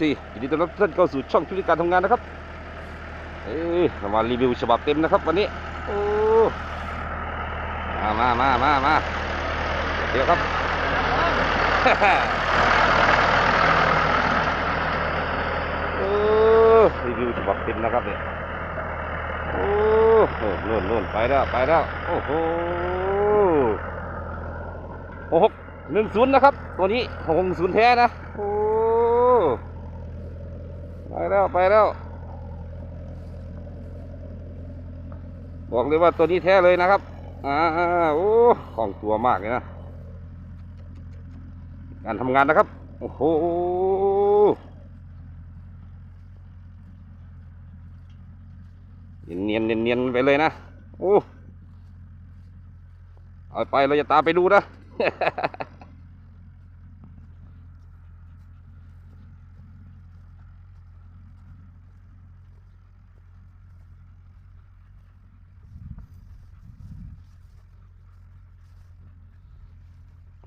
สี่ยินดีต้อนรับท่านเข้าสู่ช่องธุรการทำงานนะครับเอ้ยเรามารีวิวฉบับเต็มนะครับวันนี้โอ้มามามามามาเดี๋ยวครับโอ้รีวิวฉบับเต็มนะครับเนี่ยโอ้โหนู่นนู่นไปแล้วไปแล้วโอ้โหหกหนึ่งศูนย์นะครับ ตัวนี้หกศูนย์แท้นะโอ้ ไปแล้วไปแล้ว บอกเลยว่าตัวนี้แท้เลยนะครับ อ่าโอ้ของตัวมากเลยนะการทำงานนะครับ โอ้โหเนียนเนียนเนียนไปเลยนะโอ้เอาไปเราจะตามไปดูนะ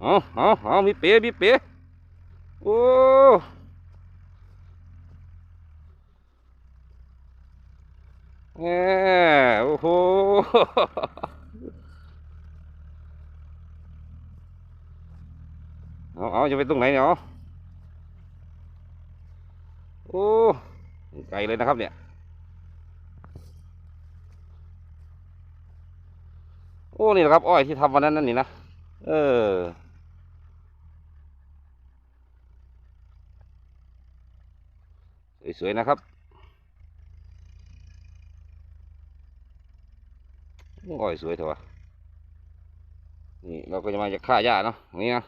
เอาเอาเอมีเป๋มีเป๋โอ้แหมโอ้โหเอาเอาจะไปตรงไหนเนี่ยเอโอ้ไกลเลยนะครับเนี่ยโอ้นี่แหละครับอ้อยที่ทำวันนั้นนั่นนี่นะเออ สวยๆนะครับโอ้ยสวยเถอะวะนี่เราก็จะมาจากฆ่าหญ้าเนาะนี่นะ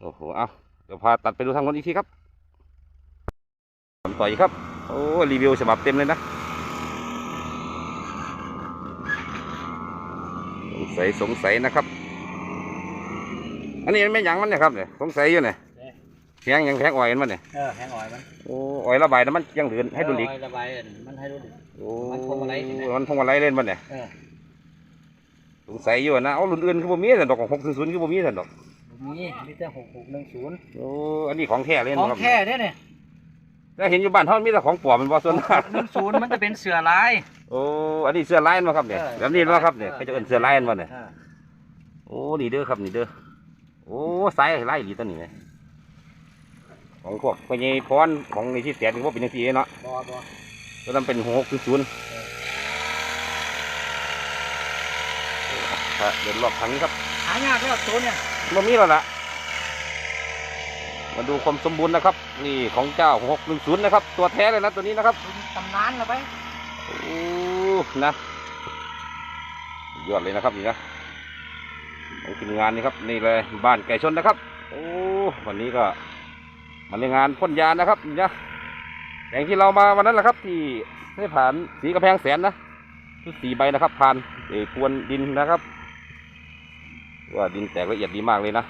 โอ้โห เอาเดี๋ยวพาตัดไปดูทางนู้นอีกทีครับผมต่ออีกครับ โอ้รีวิวฉบับเต็มเลยนะสงสัยสงสัยนะครับ อันนี้มันไม่หยังมันเนี่ยครับเนี่ยสงสัยอยู่เนี่ยเนี่ยแพงหยังแพงอ่อยมันเนี่ยเออแห้งอ่อยมันโอ้อ่อยระบายน้ำมันยังเหลือให้ดูลิกเออระบายมันให้ดูดิโอ้มันพวงมาลัยนี่นะมันพวงมาลัยเล่นมันเนี่ยเออสงสัยอยู่นะเอารุ่นอื่นคือบ่มีสันดอกของหกศูนย์คือบ่มีสันดอกมีมีแต่หกหกหนึ่งศูนย์โอ้อันนี้ของแท้เล่นของครับแท้เนี่ยเนี่ย แล้วเห็นอยู่บ้านเฮามีแต่ของปลอมมันบ่ส่วนมากหนึ่งศูนย์มันจะเป็นเสือลาย โอ้อันนี้เสื้อลายมาครับเนี่ยเออแบบนี้มาครับเนี่ยเออเขาจะเอิ้นเสื้อลายมาเนี่ยเออโอ้นี่เด้อครับนี่เด้อโอ้สายลายอีหลีตัวนี้เนี่ยของพวกพญพรของในที่แสนนี่ว่าเป็นจังซี่เนาะบอบอก็ต้องเป็นหกศูนย์เดินรอบทางนี้ครับหายากแล้วตัวเนี่ยมันมีแล้วล่ะ มาดูความสมบูรณ์นะครับ นี่ของเจ้าหกหนึ่งศูนย์นะครับ ตัวแท้เลยนะตัวนี้นะครับเป็นตำนานแล้วไปโอ้นะยอดเลยนะครับนี่นะของทีมงานนี่ครับนี่เลยบ้านไก่ชนนะครับ โอ้วันนี้ก็มาในงานพ่นยานะครับนี่นะอย่างที่เรามาวันนั้นแหละครับ ที่ได้ผ่านสีกระแพงแสนนะชุดสีใบนะครับผ่านเออพรวนดินนะครับ ว่าดินแตกละเอียดดีมากเลยนะ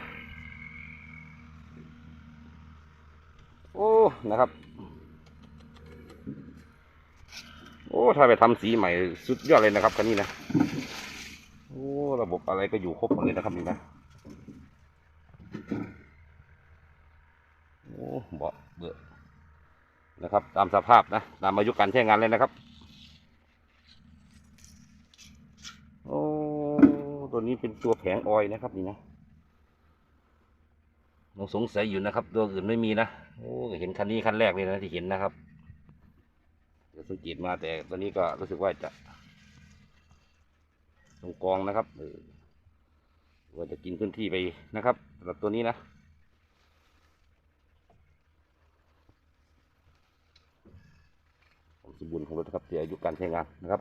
โอ้ นะครับ โอ้ ถ้าไปทำสีใหม่สุดยอดเลยนะครับคันนี้นะ โอ้ ระบบอะไรก็อยู่ครบหมดเลยนะครับนี่นะโอ้เบาะเบื่อนะครับ ตามสภาพนะ ตามอายุการใช้งานเลยนะครับ โอ้ ตัวนี้เป็นตัวแผงออยนะครับนี่นะ เราสงสัยอยู่นะครับ ตัวอื่นไม่มีนะโอ้เห็นคันนี้คันแรกเลยนะที่เห็นนะครับเดี๋ยวสังเกตมาแต่ตัวนี้ก็รู้สึกว่าจะตรงกองนะครับเออว่าจะกินพื้นที่ไปนะครับสำหรับตัวนี้นะสมบูรณ์ของรถครับที่อายุการใช้งานนะครับ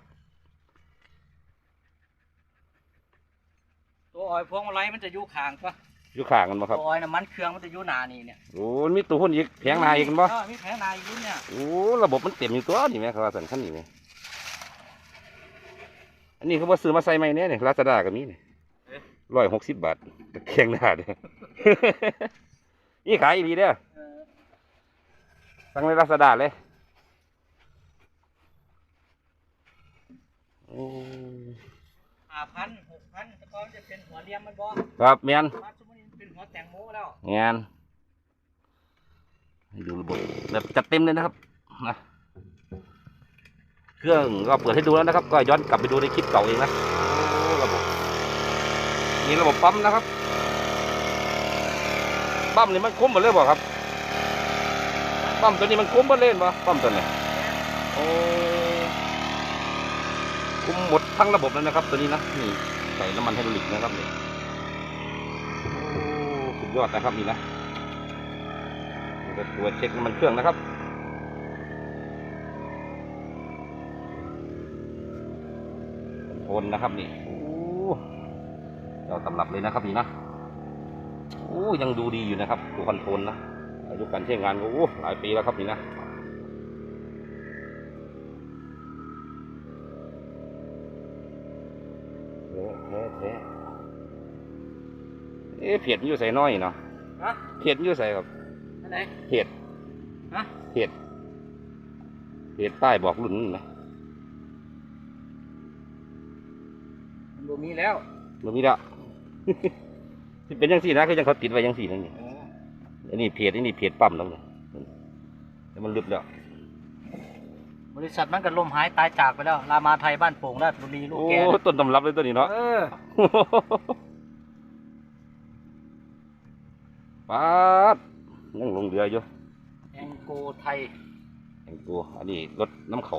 ตัวอ่อยพวงมาลัยมันจะอยู่ข้างปะ อยู่ข้างกันบ่ครับตัวอ่อยน้ำมันเครื่องมันจะอยู่หนานี่เนี่ยโอ้มีตัวหุ่นอีกแผงหนาอีกกันบ่เออมีแผงหนาอยู่เนี่ยโอ้ระบบมันเต็มอยู่ตัวนี่ไหมครับว่าสันขั้นนี่ไหมอันนี้เขาบอกซื้อมาใส่ไหมเนี่ยเนี่ยลาซาด้าก็มีเนี่ยร้อยหกสิบบาทเคียงหน้าเด้อ นี่ขายอีดีเด้อเออสั่งในลาซาด้าเลยโอ้ห้าพันหกพันแต่ก่อนจะเป็นหัวเลียมมันบ่ครับเมียนมาสมมุติเป็นหัว แตงโมแล้วเมียนดูระบบแบบจัดเต็มเลยนะครับนะเครื่องก็เปิดให้ดูแล้วนะครับ ก็ย้อนกลับไปดูในคลิปเก่าเองนะระบบมีระบบปั๊มนะครับปั๊มนี่มันคุ้มหมดเลยบ่ครับปั๊มตัวนี้มันคุ้มหมดเลยบ่ปั๊มตัวนี้โอ้คุ้มหมดทั้งระบบเลยนะครับ ตัวนี้นะนี่ใส่น้ำมันไฮดรอลิกนะครับเนี่โอ้สุด ยอดนะครับนี่นะก็ตัวเช็คน้ำมันเครื่องนะครับทนนะครับนี่โอ้เจ้าตำรับเลยนะครับนี่นะโอ้ยังดูดีอยู่นะครับตัวคอนโทรลนะอายุการใช้งานก็โอ้หลายปีแล้วครับนี่นะแท้แท้แท้ เอ๊ะเพียดมันอยู่ใส่น้อยเนาะฮะเพียดมันอยู่ใส่ครับอันไหนเพียดฮะเพียดเพียดป้ายบอกรุ่นนั่นไหมมันบ่มีแล้วมันมีแล้ว ที่เป็นยังสี่นะคือยังเขาติดไว้ยังสี่นั่นนี่โอ้อันนี้เพจอันนี้เพจปั๊มแล้วเนี่ยแล้วมันลึกแล้ว บริษัทมันก็ล่มหายตายจากไปแล้ว รามาไทยบ้านโป่งราชบุรีลูกโอ้แกน่ะต้นตำรับเลยตัวนี้เนาะ เออ ป๊าดยังลงเรืออยู่แองโกไทยแห่งตัวอันนี้รถน้ำเขา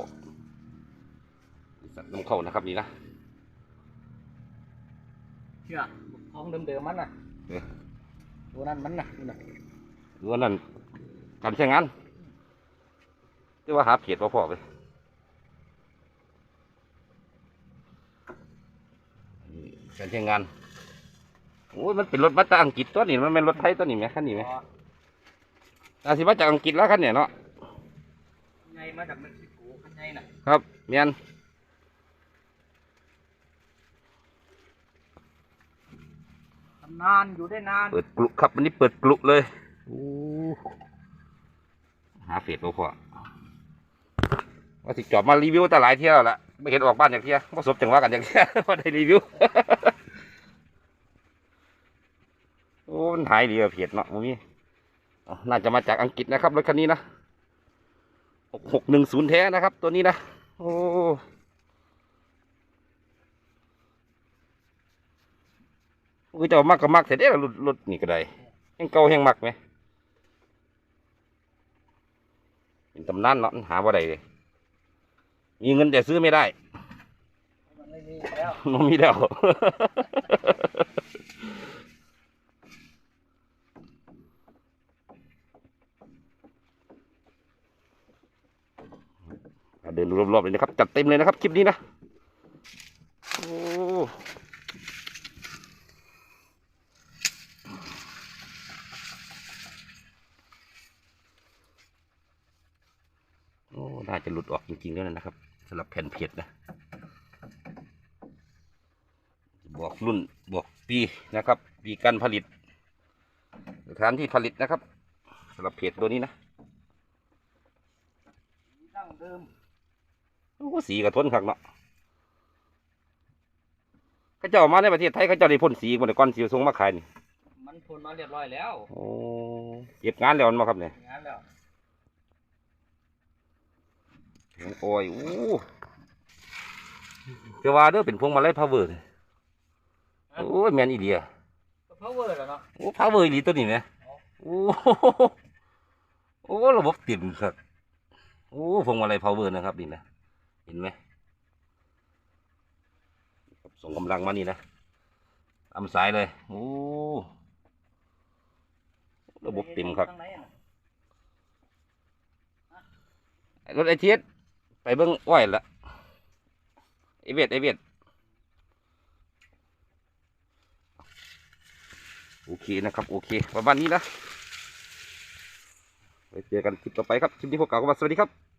บริษัทน้ำเขานะครับนี่นะเชื่อของเดิมๆมันน่ะเออตัวนั้นมันน่ะนี่น่ะหรือว่านั่นการใช้งานที่ว่าหาเพจพอพอไปนี่การใช้งาน โอ้ยมันเป็นรถมาจากอังกฤษตัวนี้มันเป็นรถไทยตัวนี้ไหมคันนี้ไหมอ๋ออาสิมาจากอังกฤษแล้วคันเนี่ยเนาะไงมาจากเม็กซิโกข้างในน่ะครับเมียนทำนานอยู่ได้นาน เปิดกลุครับวันนี้เปิดกลุเลยโอ้หาเฟซบ่พอว่าสิจอบมารีวิวแต่หลายเที่ยวแล้วล่ะไม่เห็นออกบ้านอย่างเที่ยว่าสบจังหวะกันอย่างเที่ยว่าได้รีวิว โอ้ มันหายดีกว่าเพจเนาะมึงนี่น่าจะมาจากอังกฤษนะครับรถคันนี้นะหกหกหนึ่งศูนย์แท้นะครับ ตัวนี้นะโอ้คือจะเอามักก็มักเสร็จเด้อรถรถนี่ก็ได้แห่งเก่าแห่งมักไหมเป็นตำนานเนาะหาว่าใดเลยมีเงินแต่ซื้อไม่ได้มันไม่มีแล้วมันมีแล้ว เดินรอบๆเลยนะครับ จัดเต็มเลยนะครับคลิปนี้นะโอ้โอ้ น่าจะหลุดออกจริงๆแล้วนะครับสำหรับแผ่นเพจนะ บอกรุ่นบอกปีนะครับ ปีการผลิตสถานที่ผลิตนะครับสำหรับเพจตัวนี้นะดั้งเดิม โอ้สีกระทนคักเนาะเขาเจ้ามาในประเทศไทยเขาเจ้าได้พ่นสีบนก้อนสีทรงมาขายนี่มันทนมาเรียบร้อยแล้วโอ้เก็บงานแล้วมันมาครับเนี่ยอย่างนั้นแล้วโอ้ยอู้เจ้าว่าเด้อเป็นพวงมาลัยพาวเวอร์โอ้ยแมนอีเดียก็เพราะเวอร์แล้วเนาะโอ้พาวเวอร์อีหลีตัวนี้ไหมโอ้โหโอ้ระบบติ่มครับโอ้พวงมาลัยพาวเวอร์นะครับนี่นะ เห็นไหมส่งกำลังมานี่นะอำสายเลยโอ้ระบบติ่มครับรถไอเทียสไปเบิ้งอ้อยละไอเวียดไอเวียดโอเคนะครับ โอเคประมาณนี้นะไปเจอกันคลิปต่อไปครับ คลิปนี้พวกเก่าก็มาสวัสดีครับ